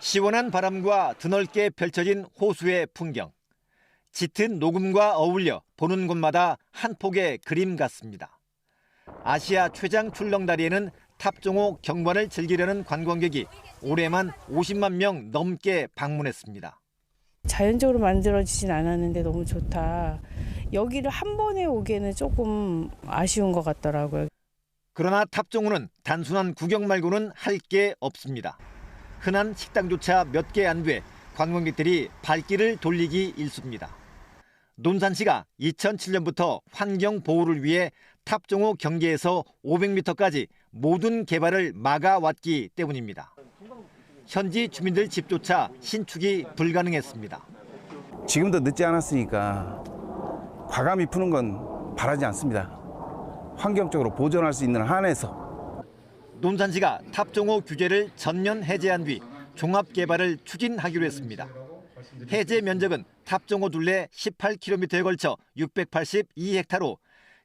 시원한 바람과 드넓게 펼쳐진 호수의 풍경. 짙은 녹음과 어울려 보는 곳마다 한 폭의 그림 같습니다. 아시아 최장 출렁다리에는 탑종호 경관을 즐기려는 관광객이 올해만 50만 명 넘게 방문했습니다. 자연적으로 만들어지진 않았는데 너무 좋다. 여기를 한 번에 오기에는 조금 아쉬운 것 같더라고요. 그러나 탑종호는 단순한 구경 말고는 할 게 없습니다. 흔한 식당조차 몇 개 안 돼 관광객들이 발길을 돌리기 일쑤입니다. 논산시가 2007년부터 환경 보호를 위해 탑종호 경계에서 500m까지 모든 개발을 막아왔기 때문입니다. 현지 주민들 집조차 신축이 불가능했습니다. 지금도 늦지 않았으니까 과감히 푸는 건 바라지 않습니다. 환경적으로 보존할 수 있는 한에서 논산시가 탑종호 규제를 전면 해제한 뒤 종합 개발을 추진하기로 했습니다. 해제 면적은 탑종호 둘레 18km에 걸쳐 682헥타로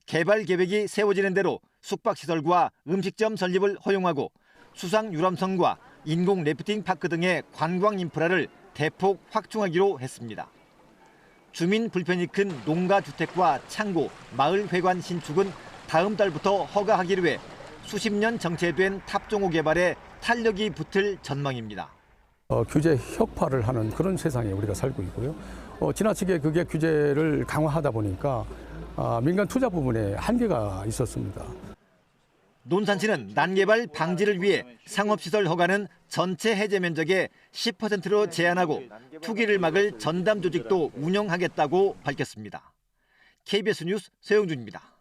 개발 계획이 세워지는 대로 숙박시설과 음식점 설립을 허용하고 수상 유람선과 인공 래프팅 파크 등의 관광 인프라를 대폭 확충하기로 했습니다. 주민 불편이 큰 농가 주택과 창고, 마을 회관 신축은 다음 달부터 허가하기로 해 수십 년 정체된 탑종호 개발에 탄력이 붙을 전망입니다. 어, 규제 혁파를 하는 그런 세상에 우리가 살고 있고요. 어, 지나치게 그게 규제를 강화하다 보니까 아, 민간 투자 부분에 한계가 있었습니다. 논산시는 난개발 방지를 위해 상업시설 허가는 전체 해제 면적의 10%로 제한하고 투기를 막을 전담 조직도 운영하겠다고 밝혔습니다. KBS 뉴스 서영준입니다.